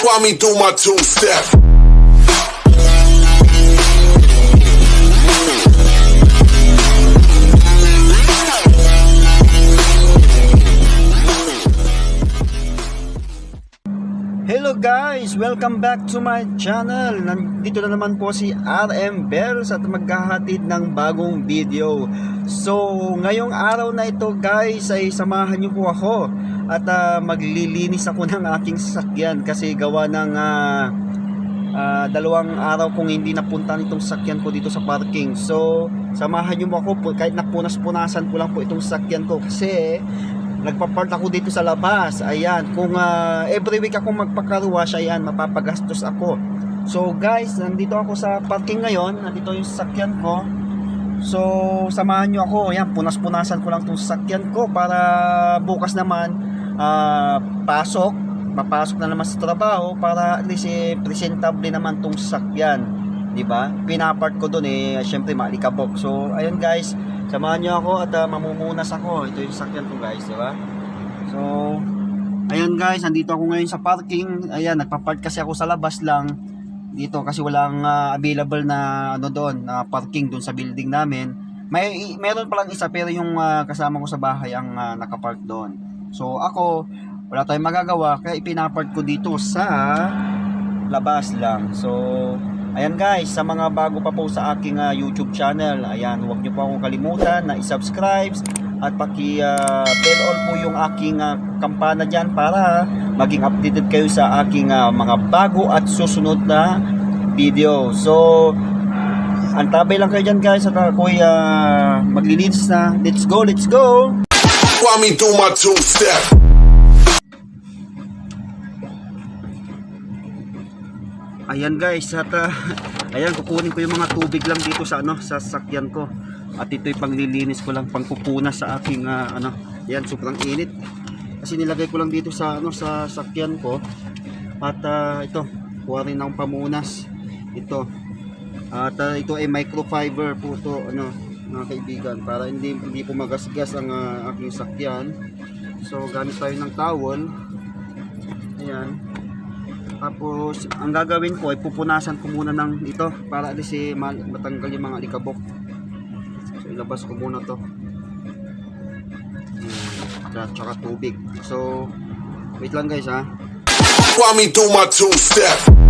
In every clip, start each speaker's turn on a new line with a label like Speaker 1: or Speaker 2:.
Speaker 1: Fly me do my two step.
Speaker 2: Hello guys! Welcome back to my channel. Nandito na naman po si RM Bells at maghahatid ng bagong video. So, ngayong araw na ito guys ay samahan niyo po ako at ah, maglilinis ako ng aking sasakyan kasi gawa ng ah, ah, dalawang araw kung hindi napunta itong sasakyan ko dito sa parking. So, samahan niyo mo ako po kahit napunas-punasan ko lang po itong sasakyan ko kasi nagpa-park ako dito sa labas. Ayan, kung ah, every week ako magpakaruwash, ayan, mapapagastos ako. So guys, nandito ako sa parking ngayon. Nandito yung sasakyan ko. So, samahan nyo ako. Ayan, punas-punasan ko lang itong sasakyan ko para bukas naman ah, pasok. Papasok na naman sa trabaho para at least eh, presentable naman itong sasakyan. 'Di ba? Pinapart ko doon eh, syempre maalikabok. So, ayun guys, samahan niyo ako at ah, mamumunas ako. Ito yung sakyan ko guys, 'di ba? So, ayun guys, nandito ako ngayon sa parking. Ayan, nagpa-park kasi ako sa labas lang dito kasi walang ah, available na ano doon, na parking doon sa building namin. May meron pa lang isa pero yung ah, kasama ko sa bahay ang ah, nakapark doon. So, ako wala tayong magagawa kaya ipinapark ko dito sa labas lang. So, Ayan guys, sa mga bago pa po sa aking ah, YouTube channel, ayan, huwag niyo po akong kalimutan na i-subscribe at paki-bell all po yung aking ah, kampana dyan para maging updated kayo sa aking ah, mga bago at susunod na video. So, antabay lang kayo dyan guys at ako'y uh, maglilinis na. Let's go, let's go!
Speaker 1: Fly me through my two
Speaker 2: Ayan guys, at ah, ayan kukunin ko yung mga tubig lang dito sa ano, sa sasakyan ko. At ito'y panglilinis ko lang, pangpupunas sa aking ah, ano. Ayan, sobrang init. Kasi nilagay ko lang dito sa ano sa sasakyan ko. At ah, ito, kuha rin akong pamunas. Ito. At ah, ito ay microfiber po to, ano, mga kaibigan, para hindi hindi po magasgas ang ah, aking sakyan. So, gamit tayo ng towel. Ayan. Tapos, ang gagawin ko ay pupunasan ko muna ng ito para least eh, ma- matanggal yung mga alikabok. So, ilabas ko muna to. Ayan. At saka tubig. So, wait lang guys ha.
Speaker 1: Fly me through my two step.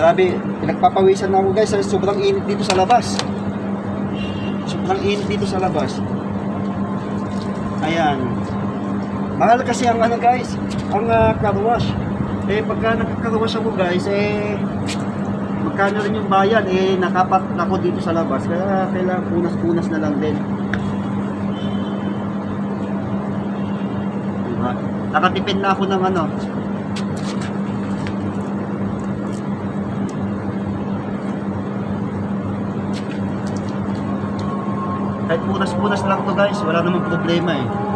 Speaker 2: Grabe, pinagpapawisan na ako guys. Sobrang init dito sa labas. Sobrang init dito sa labas. Ayan. Mahal kasi ang ano guys, ang uh, car wash. Eh pagka nagka-car wash ako guys, eh magkano rin yung bayan, eh nakapat ako dito sa labas. Kaya kailangan punas-punas na lang din. Diba? Nakatipid na ako ng ano, Kahit punas-punas lang to guys, wala namang problema eh.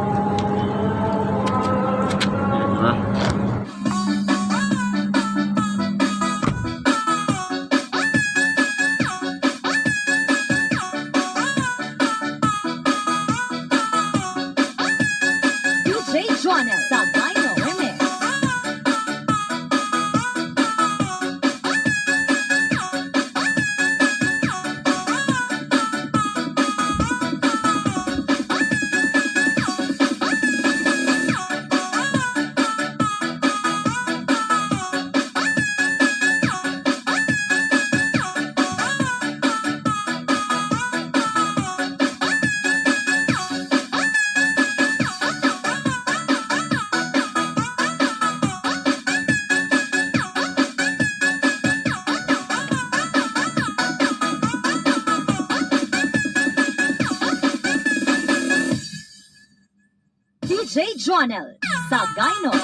Speaker 3: DJ Jonel Sagino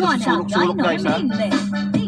Speaker 2: Ayan,
Speaker 3: DJ
Speaker 2: dito
Speaker 3: Jonel
Speaker 2: sulok-sulok,
Speaker 3: Sagino
Speaker 2: guys, ha?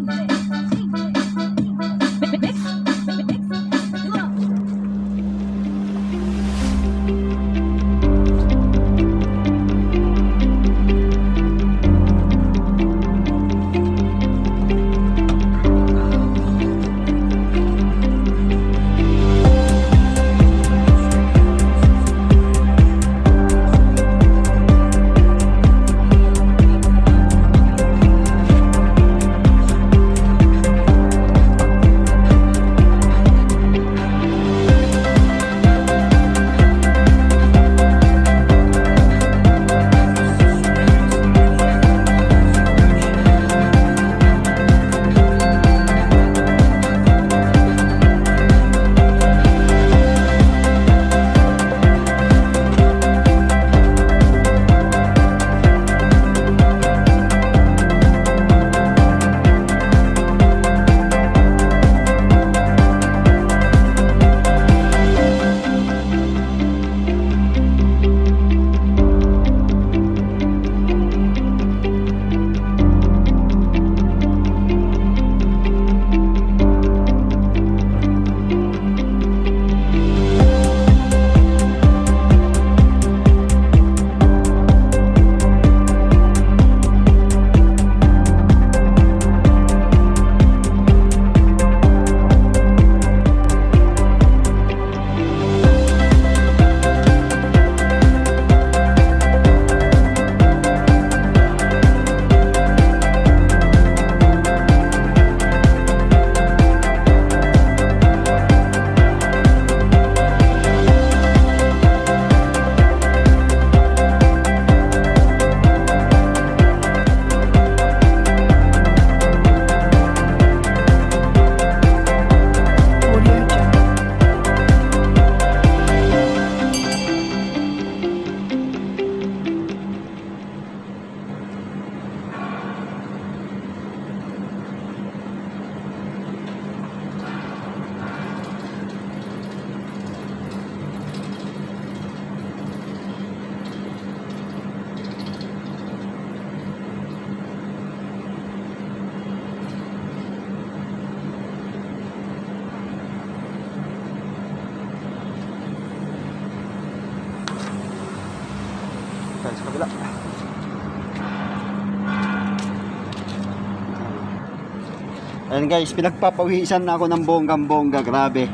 Speaker 2: Ayan guys, pinagpapawisan na ako ng bonggang-bongga, grabe.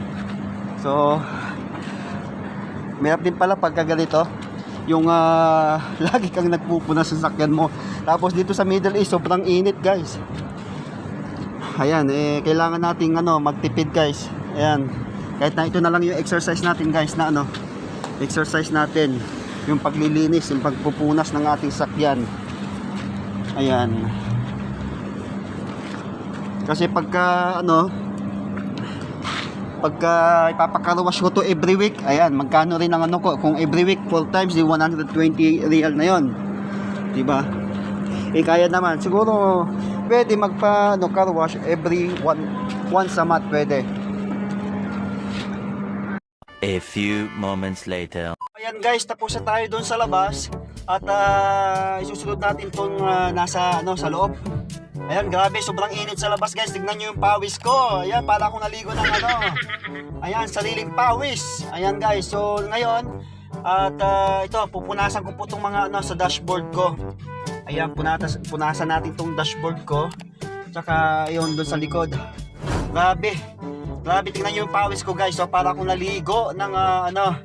Speaker 2: So, mayroon din pala pagka ganito, yung ah, lagi kang nagpupuna sa sakyan mo. Tapos dito sa Middle East, sobrang init guys. Ayan, eh, kailangan nating ano, magtipid guys. Ayan, kahit na ito na lang yung exercise natin guys na ano, exercise natin. Yung paglilinis, yung pagpupunas ng ating sakyan. Ayan. Kasi pagka ano, pagka ipapakaruwash ko to every week, ayan, magkano rin ang ano ko, kung every week 4 times, di 120 real na yon. 'Di ba? Eh kaya naman, siguro pwede magpa ano, car wash every one once a month pwede.
Speaker 4: A few moments later.
Speaker 2: Ayan guys, tapos na tayo doon sa labas at ah, isusunod natin tong ah, nasa ano sa loob. Ayan, grabe, sobrang init sa labas guys. Tignan nyo yung pawis ko. Ayan, para akong naligo ng ano. Ayan, sariling pawis. Ayan guys, so ngayon, at ah, ito, pupunasan ko po itong mga ano sa dashboard ko. Ayan, punatas, punasan natin itong dashboard ko. Tsaka, yun, doon sa likod. Grabe. Grabe, tingnan nyo yung pawis ko guys. So, para akong naligo ng ah, ano,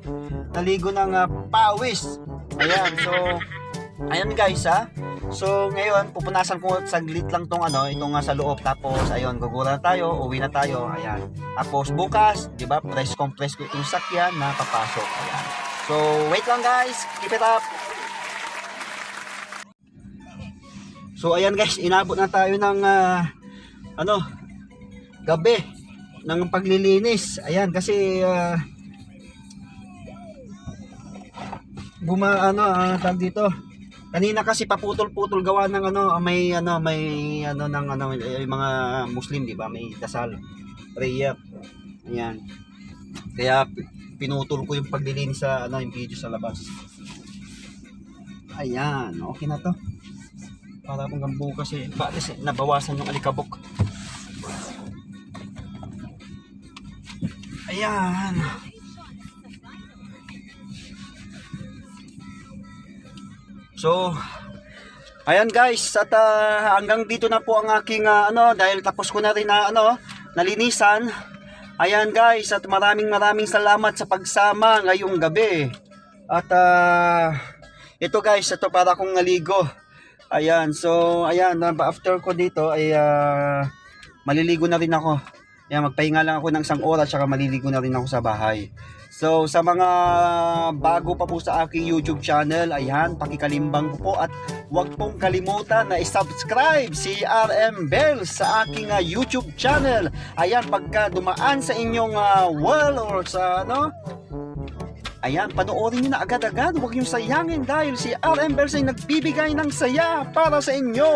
Speaker 2: naligo ng ah, pawis. Ayan, so, ayan guys ha. So ngayon pupunasan ko saglit lang tong ano, itong nga sa loob tapos ayun gugura na tayo, uwi na tayo. Ayan. Tapos bukas, 'di ba? Press compress ko itong sakyan na papasok. Ayan. So wait lang guys, keep it up. So ayan guys, inabot na tayo ng ah, ano gabi ng paglilinis. Ayan kasi ah, buma ano tawag dito Kanina kasi paputol-putol gawa ng ano, may ano, may ano ng ano, eh, mga Muslim, 'di ba? May dasal, prayer. Ayan. Kaya pi- pinutol ko yung paglilinis sa ano, yung video sa labas. Ayan, okay na 'to. Para hanggang bukas eh. Bakit nabawasan yung alikabok. Ayan. So, ayan guys, at ah, hanggang dito na po ang aking ah, ano, dahil tapos ko na rin na ano, nalinisan. Ayan guys, at maraming maraming salamat sa pagsama ngayong gabi. At ah, ito guys, ito para akong naligo. Ayan, so ayan, after ko dito ay ah, maliligo na rin ako. Ayan, magpahinga lang ako ng isang oras saka maliligo na rin ako sa bahay. So sa mga bago pa po sa aking YouTube channel, ayan, pakikalimbang ko po at huwag pong kalimutan na i-subscribe si RM Bell sa aking ah, YouTube channel. Ayan, pagka dumaan sa inyong ah, wall or sa ano, Ayan, panoorin nyo na agad-agad. Huwag nyo sayangin dahil si RM Bells ay nagbibigay ng saya para sa inyo.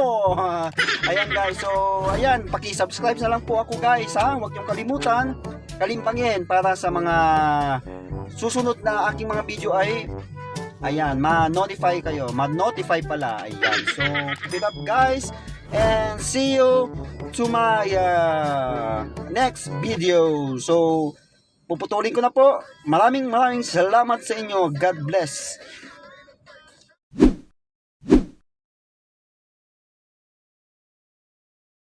Speaker 2: Ayan guys, so ayan, paki-subscribe na lang po ako guys ha. Huwag nyo kalimutan, kalimpangin para sa mga susunod na aking mga video ay ayan, ma-notify kayo. Ma-notify pala. Ayan, so keep up guys. And see you to my uh, next video. So, puputulin ko na po. Maraming maraming salamat sa inyo. God bless.